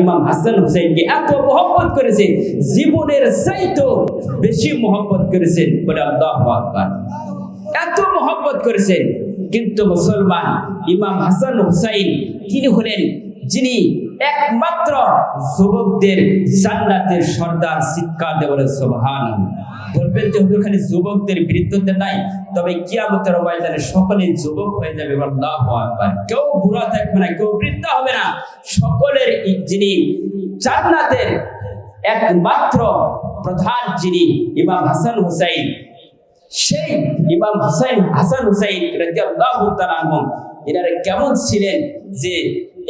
ইমাম হাসান হুসাইনকে এত মহব্বত করেছে জীবনের চাইতো বেশি মহব্বত করেছেন, বলে এত মহব্বত করেছেন, কিন্তু মুসলমান ইমাম হাসান হুসাইন, তিনি হলেন যিনি একমাত্র যুবকদের জান্নাতের সর্দার চিৎকার দিয়ে বলেন সুবহান বলবেন যে হুজুর, খালি যুবকদের বৃদ্ধদের নাই, তবে কিয়ামতের ময়দানে সকলেই যুবক হয়ে যাবে, আল্লাহু আকবার। কেউ বুড়া থাকবে না, কেউ বৃদ্ধ হবে না। সকলের যিনি জান্নাতের একমাত্র প্রধান যিনি ইমাম হাসান হুসাইন, সেই ইমাম হুসাইন হাসান হুসাইন রাদিয়াল্লাহু তাআলা এনারা কেমন ছিলেন যে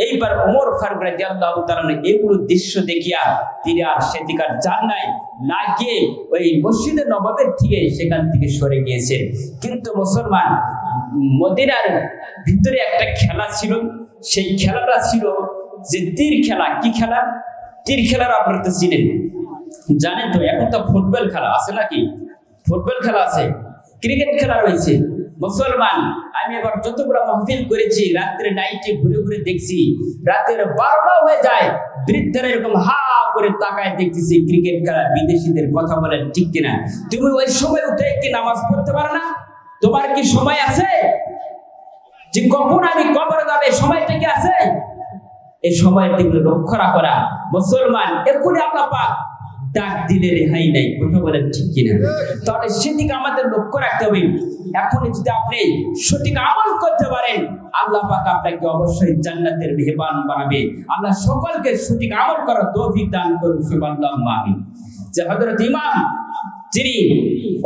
এইবার ওমর ফারুক রাদিয়াল্লাহু তাআলা এগুলো দৃশ্য দেখিয়া তিনি আর সেদিকার যান নাই, না গিয়ে ওই মসজিদে নবাবের থেকে সেখান থেকে সরে গিয়েছেন। কিন্তু মুসলমান মদিনার ভিতরে একটা খেলা ছিল, সেই খেলাটা ছিল যে তীর খেলা। কি খেলা? তীর খেলার আপনারা তো চিনেন জানেন তো, এখন তো ফুটবল খেলা আছে নাকি? ফুটবল খেলা আছে, ক্রিকেট খেলা রয়েছে। মুসলমান, আমি এবার যতগুলো মাহফিল করেছি, রাত্রে নাইটে ঘুরে ঘুরে দেখছি, রাতের বারোটা হয়ে যায়, বৃদ্ধরা এরকম হা করে তাকায় দেখতেছি ক্রিকেট খেলা, বিদেশিদের কথা বলেন, ঠিক কিনা? তুমি ওই সময় উঠে কি নামাজ পড়তে পারো না? তোমার কি সময় আছে? যে কখন আমি কবরে যাবে সময়টা কি আছে? এই সময়ের দিকে লক্ষ্য রাখা মুসলমান, এক্ষুনি আল্লাহ পাক ডাক দিলে রেহাই নাই। কথা বলেন ঠিক কিনা? তাহলে সেদিকে আমাদের লক্ষ্য রাখতে হবে। এখন যদি আপনি সঠিক আমল করতে পারেন, আল্লাহ পাক আপনাকে অবশ্যই জান্নাতের মেহমান বানাবে। আল্লাহ সকলকে সঠিক আমল করার তৌফিক দান করুন, সুবহানাল্লাহ আমিন। যে হযরত ইমাম, যিনি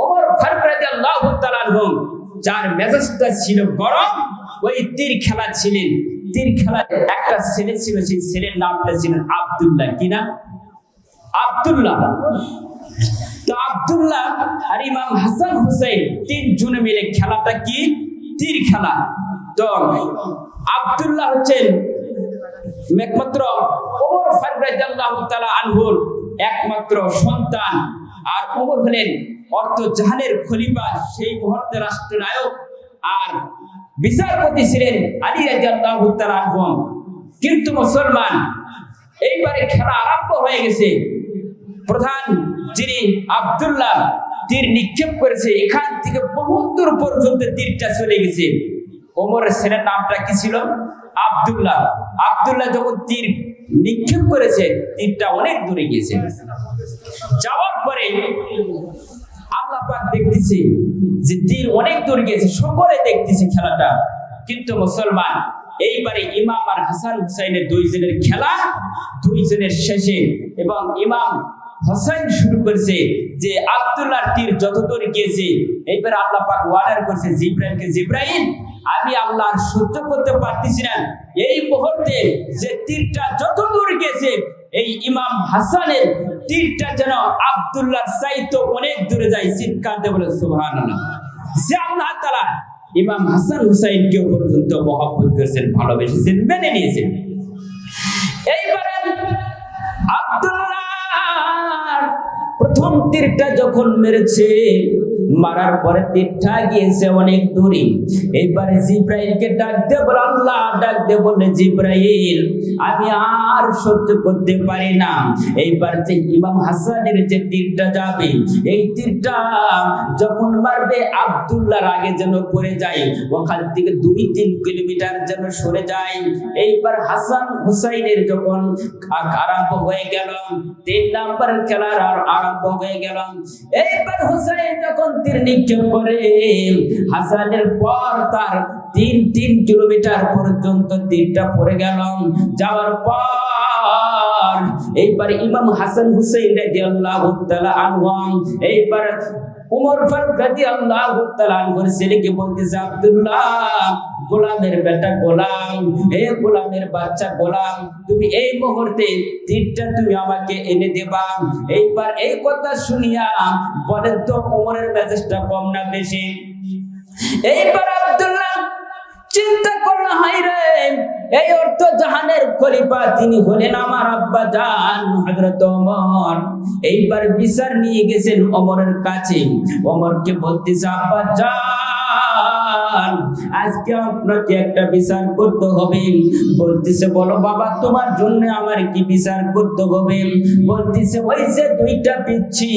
ওমর ফারুক রাদিয়াল্লাহু তাআলা যার মেজাজটা ছিল গরম, ওই তীর খেলা ছিলেন। তীর খেলা একটা ছেলে ছিল, সেই ছেলের নামটা ছিলেন আব্দুল্লাহ। কি নাম? আব্দুল্লাহ। তো আব্দুল্লাহ আর ইমাম হাসান হুসাইন তিন জনে মিলে খেলাটা কি? তীর খেলা। তো আব্দুল্লাহ হচ্ছেন একমাত্র ওমর ফারুক রাদিয়াল্লাহু তাআলা আনহুর একমাত্র সন্তান। আর ওমর হলেন অর্থ জাহানের খলিফা, সেই মুহূর্তে রাষ্ট্রনায়ক। আর বিচারপতি ছিলেন আলী রাদিয়াল্লাহু তাআলা আনহু। কিন্তু মুসলমান, এইবারে খেলা আরম্ভ হয়ে গেছে। প্রধান যিনি আবদুল্লাহ, তীর নিক্ষেপ করেছে, এখান থেকে বহু দূর পর্যন্ত তীরটা চলে গেছে। ওমরের ছেলের নামটা কি ছিল? আব্দুল্লাহ। আব্দুল্লাহ যখন তীর নিক্ষেপ করেছে, তীরটা অনেক দূরে গিয়েছে। যাওয়ার পরে আল্লাহ পাক দেখতেছে যে তীর অনেক দূর গিয়েছে, সকলে দেখতেছে খেলাটা। কিন্তু মুসলমান, এইবারে ইমাম আর হাসান হুসাইনের দুইজনের খেলা, দুইজনের শেষে এবং ইমাম হোসেন শুরু করেছে যে আব্দুল্লাহর তীর যত দূর গিয়েছে, এইবার আল্লাহ পাক ওয়ার্ডার করেছে জিব্রাইলকে, জিব্রাইল, আমি আল্লাহ আর সহ্য করতে পারতেছি না। এই মুহূর্তে যে তীরটা যত দূর গেছে এই ইমাম হাসানের তীরটা যেন আব্দুল্লাহর চাইতো অনেক দূরে যায়, চিৎকার বলে, সুবহানাল্লাহ। যে আল্লাহ তাআলা ইমাম হাসান হুসাইনকেও পর্যন্ত মহব্বত করেছেন, ভালোবেসেছেন, মেনে নিয়েছেন। এইবারে তীরটা যখন মেরেছে মারার পরে তীরটা গিয়েছে অনেক দূরে। এইবারে জিব্রাইলকে ডাক দিয়ে বলে, আল্লাহ, ডাক দিয়ে বলে, জিব্রাইল, আমি আর সহ্য করতে পারি না। এইবার যে ইমাম হাসানের যে তীরটা যাবে, এই তীরটা যখন মারবে, আব্দুল্লাহর আগে যেন পড়ে যায়, ওখান থেকে দুই তিন কিলোমিটার যেন সরে যায়। এইবার হাসান হুসাইনের যখন আরম্ভ হয়ে গেল, তিন নাম্বার খেলার আর আরম্ভ হয়ে গেল। এইবার হুসাইন যখন তীর নিক্ষেপ করে। হাসানের পর তার তিন তিন কিলোমিটার পর্যন্ত তীরটা পড়ে গেল। যাওয়ার পর এইবার ইমাম হাসান হুসাইন রাদিয়াল্লাহু তাআলা এইবার উমর ফারুক রাদিয়াল্লাহু ছেলেকে বলতেছে আব্দুল্লাহ, গোলামের বেটা গোলাম হে গোলামের বাচ্চা গোলাম, তুমি এই মুহূর্তে তীরটা তুমি আমাকে এনে দেবা। এইবার এই কথা শুনিয়া বলেন তো, উমরের মেসেজটা কম না বেশি? এইবার এই অর্থ জাহানের খলিফা, তিনি হলেন আমার আব্বা জান, হযরত ওমর। এইবার বিচার নিয়ে গেছেন ওমরের কাছে। ওমরকে বলতেছে, আব্বা জান বাজান আজকে আপনাকে একটা বিচার করতে হবে। বলতেছে, বলো বাবা, তোমার জন্য আমার কি বিচার করতে হবে? বলতেছে, ওই যে দুইটা পিচ্ছি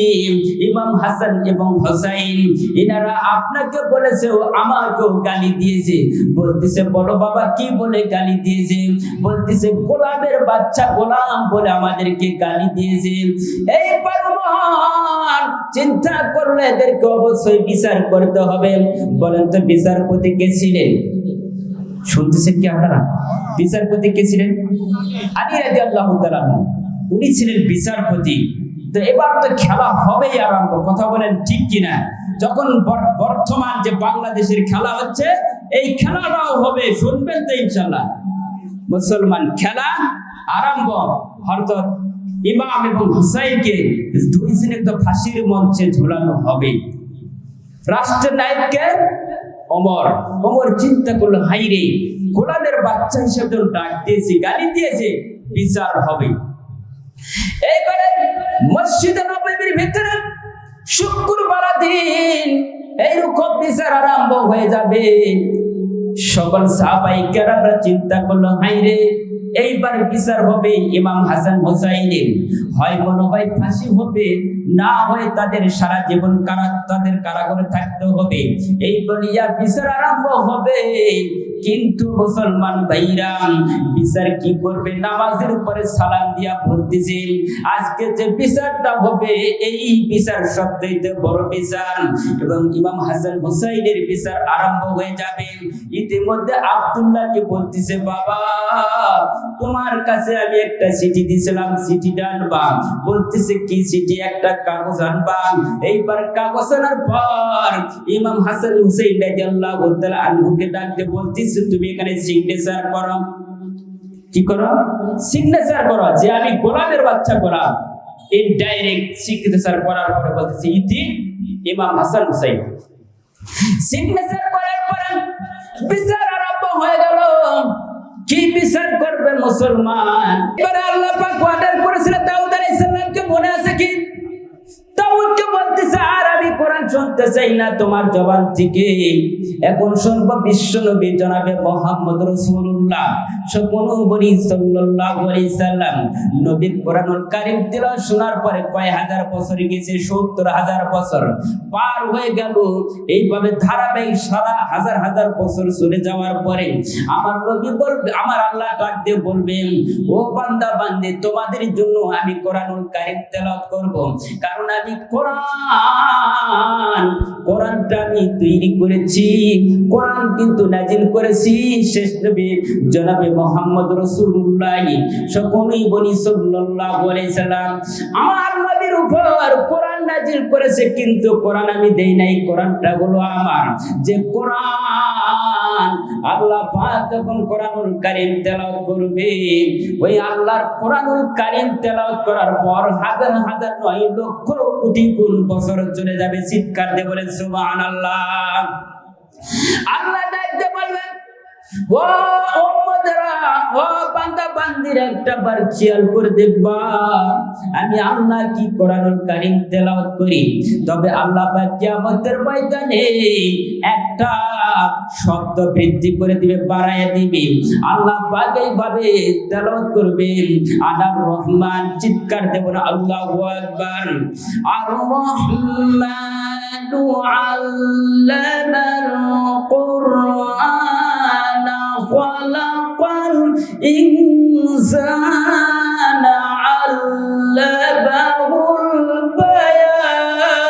ইমাম হাসান এবং হোসাইন। এনারা আপনাকে বলেছে আমাকেও গালি দিয়েছে। বলতেছে, বলো বাবা, কি বলে গালি দিয়েছে? বলতেছে, গোলামের বাচ্চা গোলাম বলে আমাদেরকে গালি দিয়েছে। মহান চিন্তা করলে এদেরকে অবশ্যই বিচার করতে হবে। বলেন তো বিচারপতি কে ছিলেন? শুনতেছেন কি আপনারা? বিচারপতি কে ছিলেন? আলী রাজি আল্লাহ উনি ছিলেন বিচারপতি। তো এবার তো খেলা হবেই আরম্ভ। কথা বলেন ঠিক কিনা? যখন বর- বর্তমান যে বাংলাদেশের খেলা হচ্ছে, এই খেলাটাও হবে। শুনবেন তো ইনশাল্লাহ মুসলমান খেলা আরম্ভ। অর্থাৎ ইমাম এবং হুসাইনকে দুই দিনে তো ফাঁসির মঞ্চে ঝুলানো হবে। রাষ্ট্রের নায়ককে অমর। অমর চিন্তা করল, হাই রে, গোলামের বাচ্চা হিসেবে ডাক দিয়েছে, গালি দিয়েছে, বিচার হবে। এইবারে মসজিদে নববীর ভিতরে শুক্রবার দিন এইরকম বিচার আরম্ভ হয়ে যাবে। সকল সাহাবাই কেরামরা চিন্তা করল হাই রে, এইবার বিচার হবে ইমাম হাসান হোসাইনের। হয় মনে হয় ফাঁসি হবে, না হয় তাদের সারা জীবন কারা, তাদের কারাগারে থাকতে হবে। এই বলিয়া বিচার আরম্ভ হবে। কিন্তু মুসলমান ভাইরা, বিচার কি করবে? নামাজের উপরে সালাম দিয়া বলতেছে, আজকে যে বিচারটা হবে, এই বিচার সবচেয়ে বড় বিচার। এবং ইমাম হাসান হুসাইনের বিচার আরম্ভ হয়ে যাবে। ইতিমধ্যে আব্দুল্লাহকে বলতেছে, বাবা, তোমার কাছে আমি একটা চিঠি দিয়েছিলাম চিঠিটা আনবা। বলতেছে, কি চিঠি? একটা কাগজ আনবা। এইবার কাগজ আনার পর ইমাম হাসান হুসাইন রাদিয়াল্লাহু তাআলা আনহুকে ডাকতে বলতেছে, তুমি এখানে সিগনেচার করো। কি করো? সিগনেচার করো, যে আমি গোলামের বাচ্চা গোলাম। ইনডাইরেক্ট সিগনেচার করার পরে বলতেছে, ইতি ইমাম হাসান হুসাইন। সিগনেচার করার পরে বিচার আরম্ভ হয়ে গেল। কি বিচার করবে মুসলমান? এবারে আল্লাহ পাক অর্ডার করেছিল, দাউদ আলাইহিস সালামকে মনে আছে কি? দাউদকে বলতেছে আর আমি কোরআন শুনতে চাই না, তোমার জবান থেকে এখন শুনব বিশ্ব নবী জনাবে মোহাম্মদ রাসূলুল্লাহ সকলু সাল্লাল্লাহু আলাইহি সাল্লাম, নবীর কোরআনুল কারীম তেলাওয়াত শোনার পরে কয় হাজার বছর গেছে বছর পার হয়ে গেল। এইভাবে ধারাবাহিক সারা হাজার হাজার বছর চলে যাওয়ার পরে আমার নবী বলবে, আমার আল্লাহ বলবেন, ও বান্দা, বান্দে, তোমাদের জন্য আমি কোরআনুল কারীম তেলাওয়াত করব। কারণ আমি কোরআন, কোরআনটা আমি তৈরি করেছি, কোরআন কিন্তু নাজিল করেছি, শেষ নবী জনাবে মোহাম্মদ রাসূলুল্লাহ, সকলেই বলি সাল্লাল্লাহু আলাইহি সাল্লাম, আমার নবীর উপর কোরআন নাজিল করেছে, কিন্তু কোরআন আমি দেই নাই, কোরআনটা হলো আমার। যে কোরআন আল্লাহ পাক যখন কোরআনুল কারীম তেলাওয়াত করবে, ওই আল্লাহর কোরআনুল কারীম তেলাওয়াত করার পর হাজার হাজার নয় লক্ষ কোটি গুণ বছর চলে যাবে, চিৎকার দিয়ে বলেন সুবহানাল্লাহ। আল্লাহ ডাকতে বলবেন, ও ও বান্দা, বান্দির একটা বার খেয়াল করে দেখবা। আমি আল্লাহ কি কোরআনুল কারীম তেলাওয়াত করি? তবে আল্লাহ পাক কিয়ামতের ময়দানে একটা শব্দ বৃদ্ধি করে দিবে বাড়ায় দিবে। আল্লাহ পাক এইভাবে তেলাওয়াত করবেন আদাব রহমান, চিৎকার দেব না, আল্লাহু আকবার। আর রহমানু আল্লামাল কুরআন। খলাকাল ইনসানা আল্লামাহুল বায়ান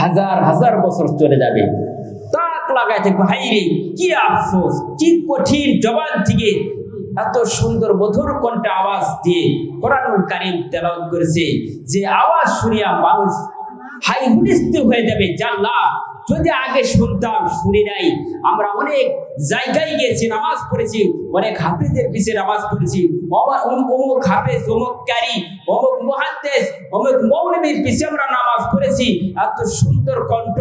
হাজার হাজার বছর চলে যাবে। তাক লাগাই থাকবে হাই রে, কি আফসোস, কি কঠিন জবান থেকে এত সুন্দর মধুর কণ্ঠে আওয়াজ দিয়ে কোরআনুল কারীম তেলাওয়াত করেছে। যে আওয়াজ শুনিয়া মানুষ হাই হয়ে যাবে জাল্লা যদি আগে শুনতাম, শুনি নাই। আমরা অনেক জায়গায় গিয়েছি, নামাজ পড়েছি, অনেক হাফেজের পিছিয়ে নামাজ পড়েছি। অমুক হাফেজ, অমুক কারি অমুক মহাদ্দেশ অমুক মৌলবীর পিছিয়ে আমরা নামাজ পড়েছি। এত সুন্দর কণ্ঠ।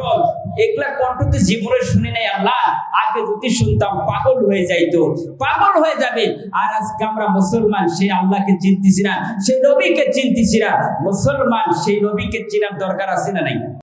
এগুলা কণ্ঠ তো জীবনে শুনে নাই, আল্লাহ। আগে যদি শুনতাম, পাগল হয়ে যাইতো। পাগল হয়ে যাবে। আর আজকে আমরা মুসলমান সেই আল্লাহকে চিনতেছি না সেই নবীকে চিনতেছি না। মুসলমান, সেই নবীকে চিনার দরকার আছে না নাই?